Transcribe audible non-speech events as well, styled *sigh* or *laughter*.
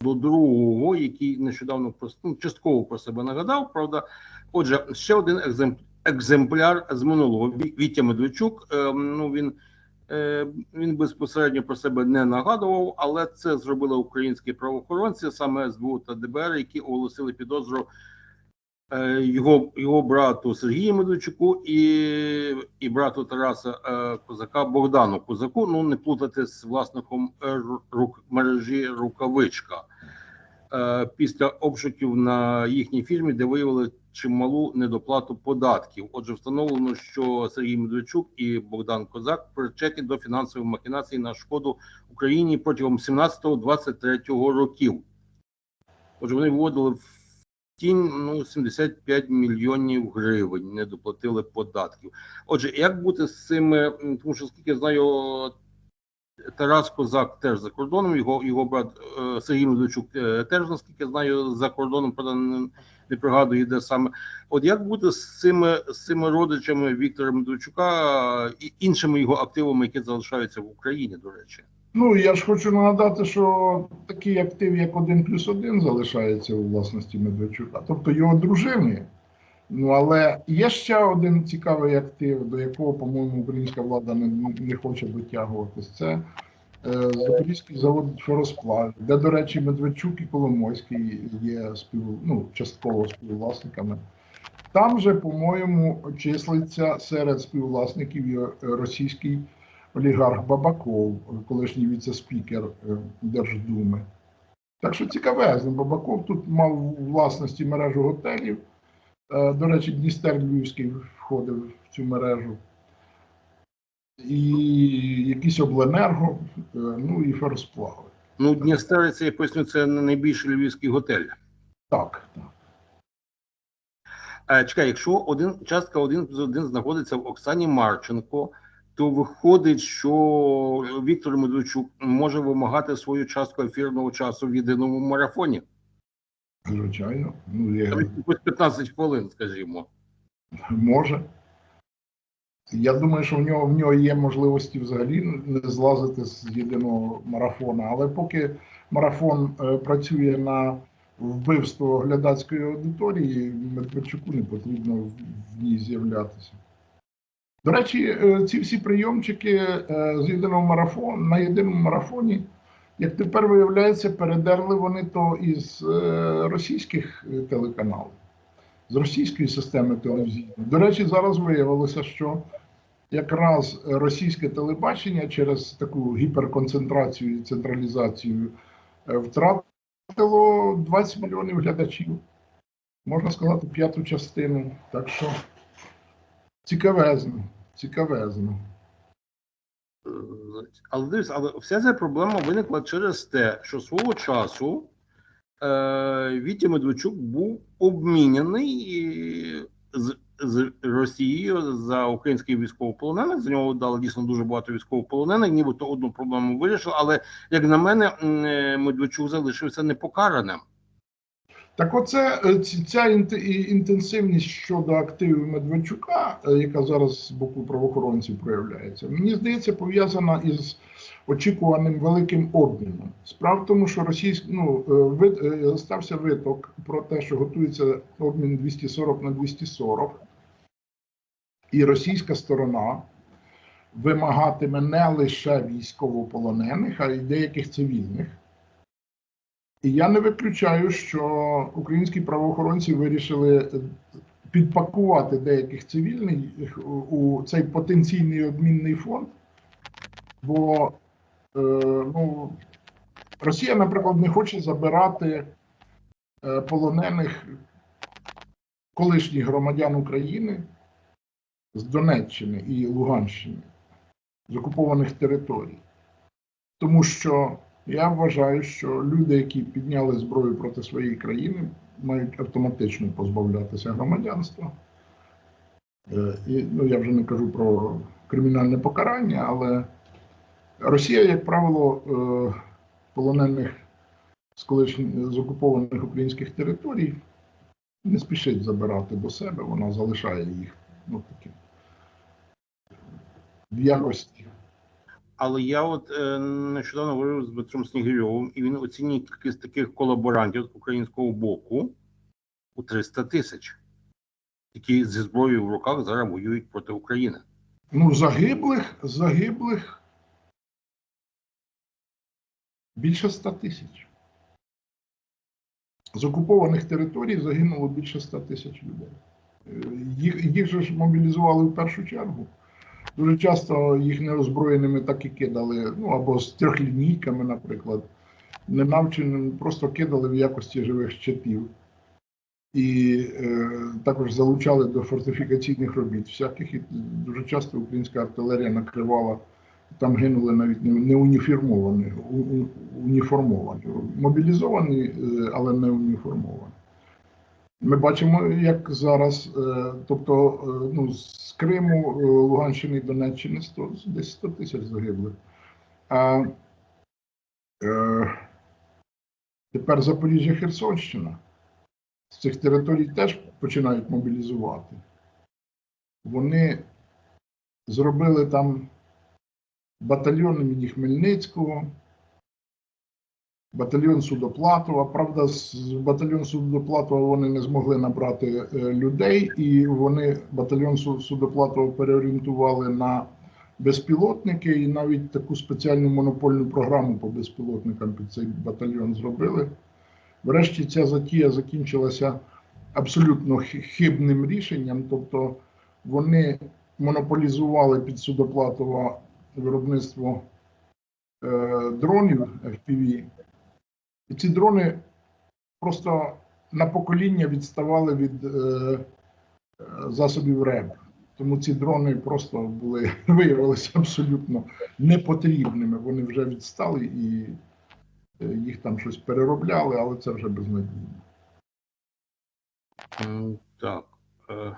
до другого, який нещодавно ну, частково про себе нагадав. Правда, отже, ще один екземп- екземпляр з минулого Вітя Медведчук. е, ну він, е, він безпосередньо про себе не нагадував, але це зробили українські правоохоронці, саме СБУ та ДБР, які оголосили підозру е, його, його брату Сергію Медведчуку і, і брату Тараса е, Козака Богдану Козаку. Ну не плутати з власником рук мережі рукавичка. Е, після обшуків на їхній фірмі, де виявили чималу недоплату податків. Отже, встановлено, що Сергій Медведчук і Богдан Козак причетні до фінансових махінацій на шкоду Україні протягом 17-23 років. Отже, вони вводили в тінь ну 75 мільйонів гривень, не доплатили податків. Отже, як бути з цими, тому що скільки я знаю, Тарас Козак теж за кордоном, його його брат е, Сергій Медведчук е, теж, наскільки знаю, за кордоном, правда, не, не пригадую, де саме. От як бути з цими з цими родичами Віктора Медведчука і іншими його активами, які залишаються в Україні, до речі? Ну я ж хочу нагадати, що такий актив, як один плюс один, залишається у власності Медведчука, тобто його дружини. Ну але є ще один цікавий актив, до якого, по-моєму, українська влада не, не хоче дотягуватись. Це е, Запорізький завод феросплав, де, до речі, Медведчук і Коломойський є спів, ну, частково співвласниками. Там же, по-моєму, числиться серед співвласників російський олігарх Бабаков, колишній віце-спікер е, Держдуми. Так що цікавезно, Бабаков тут мав власності мережу готелів. Е, До речі, Дністер Львівський входив в цю мережу. І якийсь обленерго, е, ну і феросплави. Ну, Дністер, це я поясню, це найбільший львівський готель. Так, так. Е, чекай, якщо один частка один плюс один знаходиться в Оксані Марченко, то виходить, що Віктор Медведчук може вимагати свою частку ефірного часу в єдиному марафоні. Звичайно. Ну, Там 15 хвилин, скажімо. може. Я думаю, що в нього в нього є можливості взагалі не злазити з єдиного марафона. Але поки марафон е, працює на вбивство глядацької аудиторії, Медведчуку не потрібно в, в ній з'являтися. До речі, е, ці всі прийомчики е, з єдиного марафону на єдиному марафоні, як тепер виявляється, передерли вони то із е, російських е, телеканалів з російської системи телевізійної. До речі, зараз виявилося, що якраз російське телебачення через таку гіперконцентрацію і централізацію е, втратило 20 мільйонів глядачів. Можна сказати, п'яту частину. Так що цікавезно, цікавезно. Але дивись, але вся ця проблема виникла через те, що свого часу е, Вітя Медведчук був обміняний з, з Росією за українських військовополонених. За нього дали дійсно дуже багато військовополонених, нібито одну проблему вирішили. Але як на мене, е, Медведчук залишився непокараним. Так, оце е, ця інтенсивність щодо активів Медведчука, е, яка зараз з боку правоохоронців проявляється, мені здається, пов'язана із очікуваним великим обміном. Справа в тому, що російськ, ну, е, вид, стався виток про те, що готується обмін 240 на 240, і російська сторона вимагатиме не лише військовополонених, а й деяких цивільних. І я не виключаю, що українські правоохоронці вирішили е, підпакувати деяких цивільних у- цей потенційний обмінний фонд. Бо е, ну, Росія, наприклад, не хоче забирати е, полонених колишніх громадян України з Донеччини і Луганщини, з окупованих територій. Тому що я вважаю, що люди, які підняли зброю проти своєї країни, мають автоматично позбавлятися громадянства. Е, І, ну, я вже не кажу про кримінальне покарання, але Росія, як правило, е, полонених з колишніх з окупованих українських територій не спішить забирати до себе, вона залишає їх ну, таким в якості але я от е, нещодавно говорив з Дмитром Снігирьовим, і він оцінює кількість таких колаборантів з українського боку у 300 тисяч, які зі зброєю в руках зараз воюють проти України. Ну, загиблих, загиблих більше ста тисяч. З окупованих територій загинуло більше ста тисяч людей. Е, Їх, їх же ж мобілізували в першу чергу. Дуже часто їх неозброєними так і кидали, ну або з трьохлінійками, наприклад, ненавченим просто кидали в якості живих щитів. І е, також залучали до фортифікаційних робіт всяких. І дуже часто українська артилерія накривала, там гинули навіть не, уніформовані, у- уніформовані, мобілізовані, е, але не уніформовані. Ми бачимо, як зараз, е, тобто е, ну, з Криму, е, Луганщини і Донеччини 100, десь 100 тисяч загиблих. А е, тепер Запоріжжя Херсонщина. З цих територій теж починають мобілізувати. Вони зробили там батальйон імені Хмельницького, батальйон Судоплатова. Правда, з батальйон Судоплатова вони не змогли набрати е, людей, і вони батальйон Су- Судоплатова переорієнтували на безпілотники, і навіть таку спеціальну монопольну програму по безпілотникам під цей батальйон зробили. Врешті ця затія закінчилася абсолютно хибним рішенням, тобто вони монополізували під Судоплатова виробництво е, дронів FPV, ці дрони просто на покоління відставали від е, е, засобів РЕБ. Тому ці дрони просто були *laughs* виявилися абсолютно непотрібними. Вони вже відстали і е, їх там щось переробляли, але це вже безнадійно. Так. е,